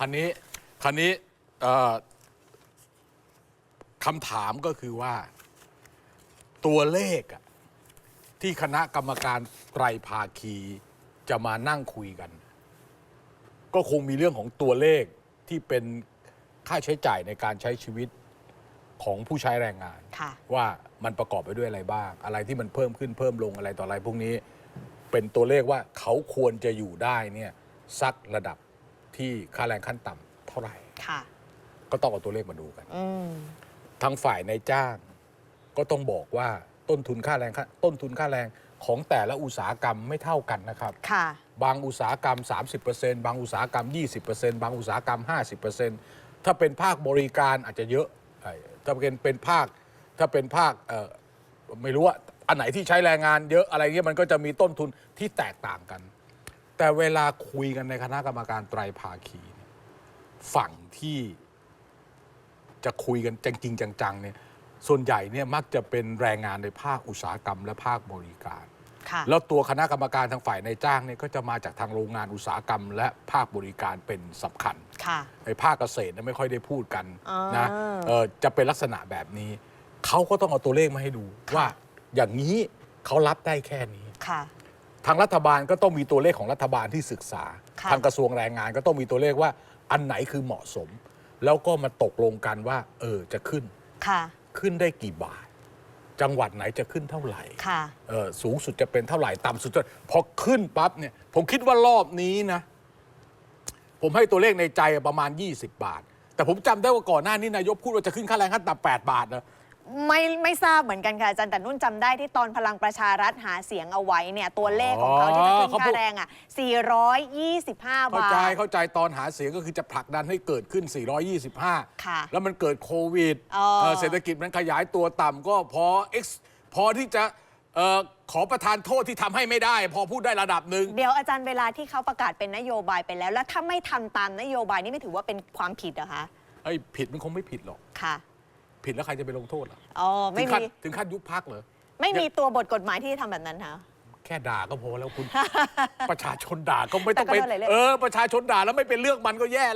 คันนี้คันนี้เอ่อคำถามก็คือว่า ตัวเลขอะที่คณะกรรมการไตรภาคีจะมานั่งคุยกัน ก็คงมีเรื่องของตัวเลขที่เป็นค่าใช้จ่ายในการใช้ชีวิตของผู้ใช้แรงงาน ค่ะ ว่ามันประกอบไปด้วยอะไรบ้าง อะไรที่มันเพิ่มขึ้นเพิ่มลงอะไรต่ออะไรพวกนี้ เป็นตัวเลขว่าเขาควรจะอยู่ได้เนี่ยสักระดับ ที่ค่าแรงขั้นต่ำเท่าไหร่ ค่ะ ก็ต้องเอาตัวเลขมาดูกัน อืม ทางฝ่ายในายจ้างก็ต้องบอกว่าต้นทุนค่าแรงค่าต้นทุนค่าแรงของแต่ละอุตสาหกรรมไม่เท่ากันนะครับ ค่ะ บางอุตสาหกรรม 30%บางอุตสาหกรรม 20%บางอุตสาหกรรม 50%ถ้าเป็นภาคบริการอาจจะเยอะไอ้ถ้าเป็นเป็นภาคถ้าเป็นภาคเอ่อไม่รู้ว่าอันไหนที่ใช้แรงงานเยอะอะไรเงี้ยมันก็จะมีต้นทุนที่แตกต่างกัน แต่เวลาคุยกันในคณะกรรมการไตรภาคีเนี่ยฝั่งที่จะคุยกันจริงๆจังๆเนี่ยส่วนใหญ่เนี่ยมักจะเป็นแรงงานในภาคอุตสาหกรรมและภาคบริการ ค่ะ แล้วตัวคณะกรรมการทางฝ่ายในายจ้างเนี่ยก็จะมาจากทางโรงงานอุตสาหกรรม และภาคบริการเป็นสำคัญ ค่ะ ไอ้ภาคเกษตรเนี่ยไม่ค่อยได้พูดกันอ่านนะเออจะเป็นลักษณะแบบนี้ เขาก็ต้องเอาตัวเลขมาให้ดูว่าอย่างนี้เขารับได้แค่นี้ ค่ะ ทางรัฐบาลก็ต้องมีตัวเลขของรัฐบาลที่ศึกษา ค่ะ ทางกระทรวงแรงงานก็ต้องมีตัวเลขว่าอันไหนคือเหมาะสม แล้วก็มาตกลงกันว่า เออจะขึ้นค่ะ ขึ้นได้กี่บาท จังหวัดไหนจะขึ้นเท่าไหร่ ค่ะ เออสูงสุดจะเป็นเท่าไหร่ ต่ำสุดจะพอขึ้นปั๊บเนี่ย ผมคิดว่ารอบนี้นะ ผมให้ตัวเลขในใจประมาณ 20 บาท แต่ผมจำได้ว่าก่อนหน้านี้นายกพูดว่าจะขึ้นค่าแรงขั้นต่ำ8บาทนะ ไม่ไม่ทราบเหมือนกันค่ะอาจารย์แต่นุ่นจำได้ที่ตอนพลังประชารัฐหาเสียงเอาไว้เนี่ยตัวเลขของเขาที่จะขึ้นค่าแรงอะ 425เข้าบาใจท เข้าใจตอนหาเสียงก็คือจะผลักดันให้เกิดขึ้น 425 ค่ะแล้วมันเกิดโควิดอ๋อเออเศรษฐกิจมันขยายตัวต่ำก็พอ X พอที่จะเออขอประทานโทษที่ทำให้ไม่ได้ พอพูดได้ระดับหนึ่ง เดี๋ยวอาจารย์เวลาที่เขาประกาศเป็นนโยบายไปแล้ว แล้วถ้าไม่ทำตามนโยบายนี่ไม่ถือว่าเป็นความผิดเหรอคะไอ้ยผิดมันคงไม่ผิดหรอก ค่ะ ผิดแล้วใครจะไปลงโทษล่ะอ๋อถึไม่งขั้นมีถึงขั้นยุบพักเหรอ ไม่มีตัวบทกฎหมายที่จะทำแบบนั้นค่ะแค่ด่าก็พอแล้วคุณ ประชาชนด่าก็ไม่ต้องแต่ก็ไปโดนหลายเรื่องเออ ประชาชนด่าแล้วไม่เป็นเรื่องมันก็แย่